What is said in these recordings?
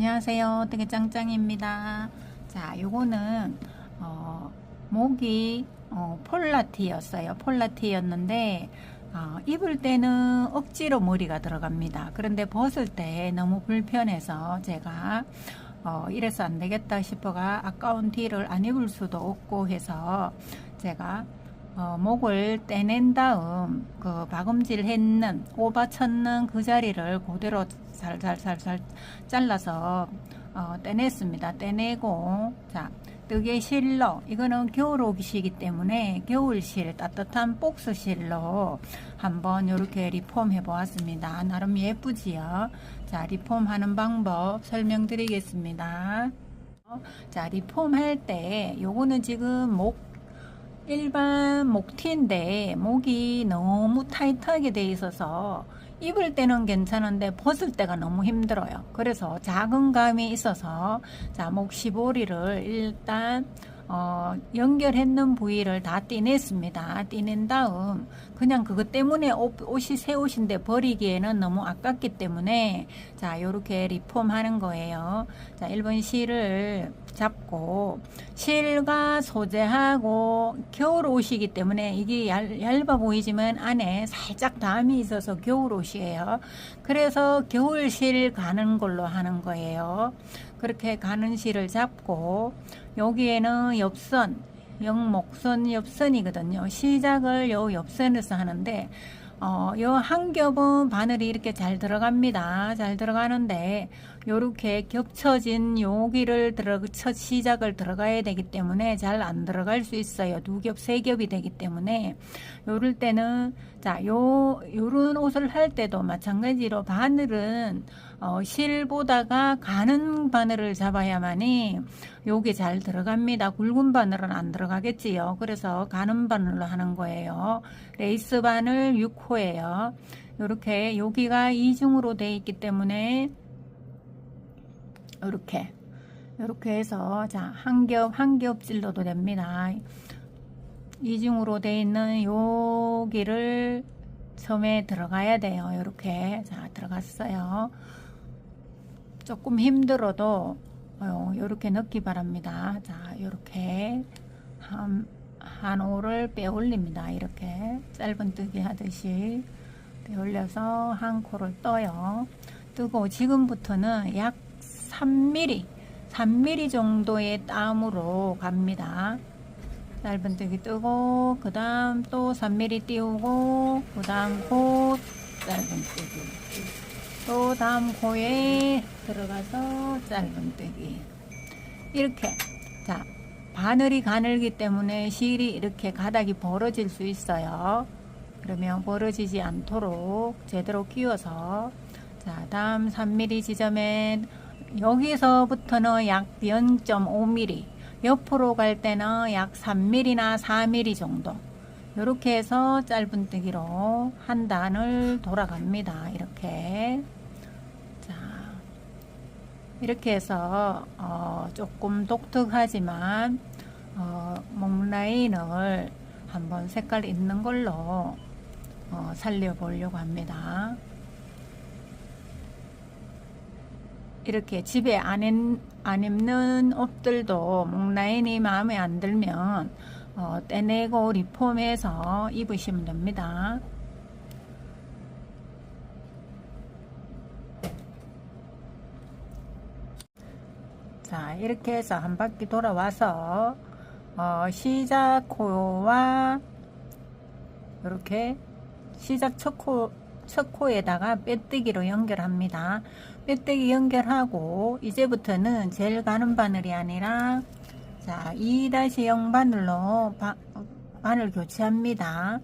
안녕하세요. 되게 짱짱입니다. 자, 요거는 어, 목이 어, 폴라티였어요. 폴라티였는데 어, 입을 때는 억지로 머리가 들어갑니다. 그런데 벗을 때 너무 불편해서 제가 어, 이래서 안 되겠다 싶어가 아까운 티를 안 입을 수도 없고 해서 제가 어, 목을 떼낸 다음 그 박음질 했는 오바 쳤는 그 자리를 그대로 살살살살 잘라서 어, 떼냈습니다. 떼내고 자 뜨개 실로 이거는 겨울 옷이기 때문에 겨울실 따뜻한 복스실로 한번 이렇게 리폼 해 보았습니다. 나름 예쁘지요. 자 리폼 하는 방법 설명드리겠습니다. 자 리폼 할 때 요거는 지금 목 일반 목티인데 목이 너무 타이트하게 돼 있어서 입을 때는 괜찮은데 벗을 때가 너무 힘들어요. 그래서 작은 감이 있어서 자, 목 시보리를 일단 어, 연결했는 부위를 다 떼냈습니다. 떼낸 다음 그냥 그것 때문에 옷, 옷이 새 옷인데 버리기에는 너무 아깝기 때문에 자 요렇게 리폼하는 거예요. 자 1번 실을 잡고 실과 소재하고 겨울 옷이기 때문에 이게 얇, 얇아 보이지만 안에 살짝 담이 있어서 겨울 옷이에요. 그래서 겨울 실 가는 걸로 하는 거예요. 그렇게 가는 실을 잡고 여기에는 옆선 영목선 옆선이거든요. 시작을 요 옆선에서 하는데 어, 요한 겹은 바늘이 이렇게 잘 들어갑니다. 잘 들어가는데 요렇게 겹쳐진 여기를 들어 첫 시작을 들어가야 되기 때문에 잘 안 들어갈 수 있어요. 두 겹, 세 겹이 되기 때문에 요럴 때는 자, 요 요런 옷을 할 때도 마찬가지로 바늘은 어, 실보다가 가는 바늘을 잡아야만이 요게 잘 들어갑니다. 굵은 바늘은 안 들어가겠지요. 그래서 가는 바늘로 하는 거예요. 레이스 바늘 6호예요. 요렇게 여기가 이중으로 돼 있기 때문에 이렇게 이렇게 해서 자 한 겹 한겹 찔러도 됩니다. 이중으로 돼 있는 여기를 처음에 들어가야 돼요. 이렇게 자 들어갔어요. 조금 힘들어도 어, 이렇게 넣기 바랍니다. 자 이렇게 한, 한 오를 빼올립니다. 이렇게 짧은뜨기 하듯이 빼올려서 한 코를 떠요. 뜨고 지금부터는 약 3mm, 3mm 정도의 땀으로 갑니다. 짧은 뜨기 뜨고 그 다음 또 3mm 띄우고 그 다음 코 짧은 뜨기 또 다음 코에 들어가서 짧은 뜨기 이렇게. 자 바늘이 가늘기 때문에 실이 이렇게 가닥이 벌어질 수 있어요. 그러면 벌어지지 않도록 제대로 끼워서. 자 다음 3mm 지점에 여기서부터는 약 0.5mm 옆으로 갈 때는 약 3mm나 4mm 정도. 이렇게 해서 짧은뜨기로 한 단을 돌아갑니다. 이렇게. 자 이렇게 해서 어, 조금 독특하지만 어, 목 라인을 한번 색깔 있는 걸로 어, 살려보려고 합니다. 이렇게 집에 안, 입, 안 입는 옷들도 목 라인이 마음에 안 들면 어, 떼내고 리폼해서 입으시면 됩니다. 자 이렇게 해서 한 바퀴 돌아와서 어, 시작 코와 이렇게 시작 첫 코, 첫 코에다가 빼뜨기로 연결합니다. 빼뜨기 연결하고 이제부터는 젤 가는 바늘이 아니라 자 2-0 바늘로 바, 바늘 교체합니다.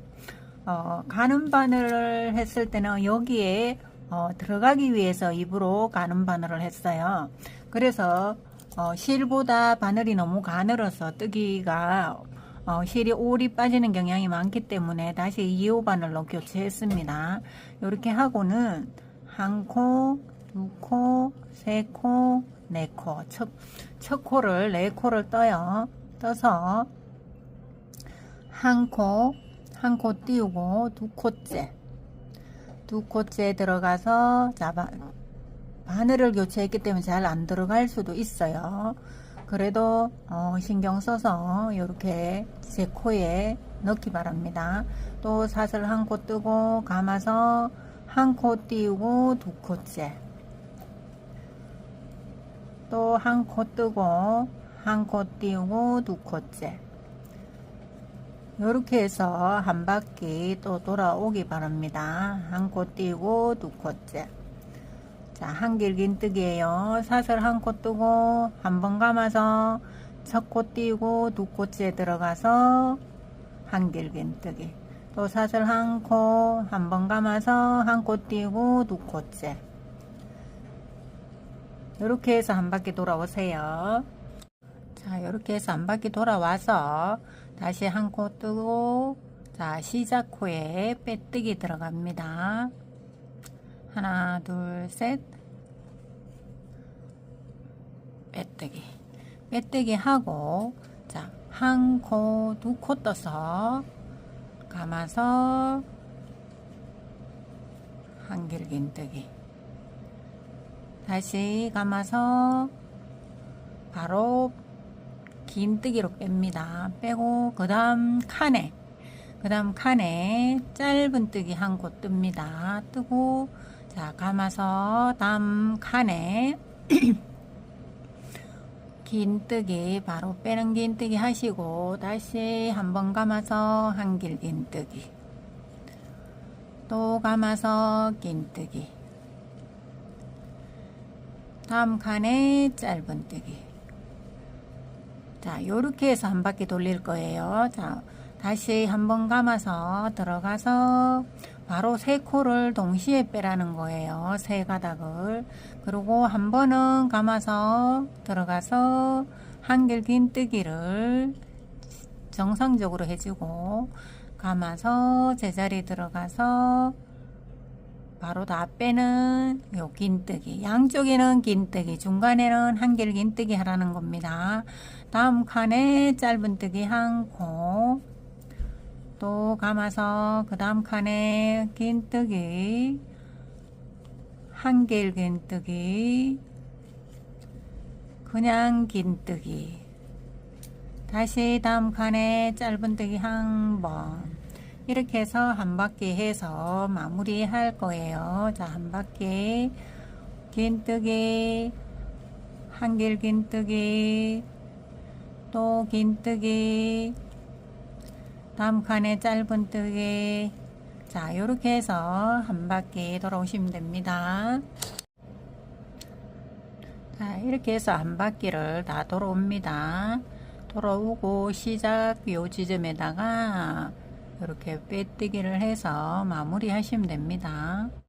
어, 가는 바늘을 했을 때는 여기에 어, 들어가기 위해서 입으로 가는 바늘을 했어요. 그래서 어, 실보다 바늘이 너무 가늘어서 뜨기가 어, 실이 올이 빠지는 경향이 많기 때문에 다시 2호 바늘로 교체했습니다. 이렇게 하고는 한 코, 두 코, 세 코, 네 코, 첫, 첫 코를 네 코를 떠요. 떠서 한 코, 한 코 띄우고 두 코째, 두 코째 들어가서 잡아 바늘을 교체했기 때문에 잘 안 들어갈 수도 있어요. 그래도 어, 신경 써서 이렇게 제 코에 넣기 바랍니다. 또 사슬 한 코 뜨고 감아서 한 코 띄우고 두 코째 또 한 코 뜨고 한 코 띄우고 두 코째 이렇게 해서 한 바퀴 또 돌아오기 바랍니다. 한 코 띄우고 두 코째 자, 한길긴 뜨기예요. 사슬 한 코 뜨고 한 번 감아서 첫 코 띄우고 두 코째 들어가서 한길긴 뜨기. 또 사슬 한 코 한 번 감아서 한 코 띄우고 두 코째. 이렇게 해서 한 바퀴 돌아오세요. 자, 이렇게 해서 한 바퀴 돌아와서 다시 한 코 뜨고 자, 시작 코에 빼뜨기 들어갑니다. 하나, 둘, 셋. 빼뜨기. 빼뜨기 하고, 자, 한 코, 두 코 떠서, 감아서, 한길긴뜨기. 다시 감아서, 바로 긴뜨기로 뺍니다. 빼고, 그 다음 칸에, 그 다음 칸에 짧은 뜨기 한 코 뜹니다. 뜨고, 자, 감아서 다음 칸에 긴뜨기 바로 빼는 긴뜨기 하시고 다시 한번 감아서 한길 긴뜨기. 또 감아서 긴뜨기. 다음 칸에 짧은 뜨기. 자 요렇게 해서 한 바퀴 돌릴 거예요. 자 다시 한번 감아서 들어가서 바로 세 코를 동시에 빼라는 거예요. 세 가닥을. 그리고 한 번은 감아서 들어가서 한길 긴 뜨기를 정상적으로 해주고 감아서 제자리 들어가서 바로 다 빼는 요 긴뜨기 양쪽에는 긴뜨기 중간에는 한길 긴뜨기 하라는 겁니다 다음 칸에 짧은 뜨기 한코 또 감아서 그 다음 칸에 긴뜨기 한길 긴뜨기 그냥 긴뜨기. 다시 다음 칸에 짧은 뜨기 한 번. 이렇게 해서 한 바퀴 해서 마무리 할 거예요. 자한 바퀴 긴뜨기 한길 긴뜨기 또 긴뜨기 다음 칸에 짧은 뜨기 자 이렇게 해서 한 바퀴 돌아오시면 됩니다. 자 이렇게 해서 한 바퀴를 다 돌아옵니다. 돌아오고 시작 요 지점에다가 이렇게 빼뜨기를 해서 마무리 하시면 됩니다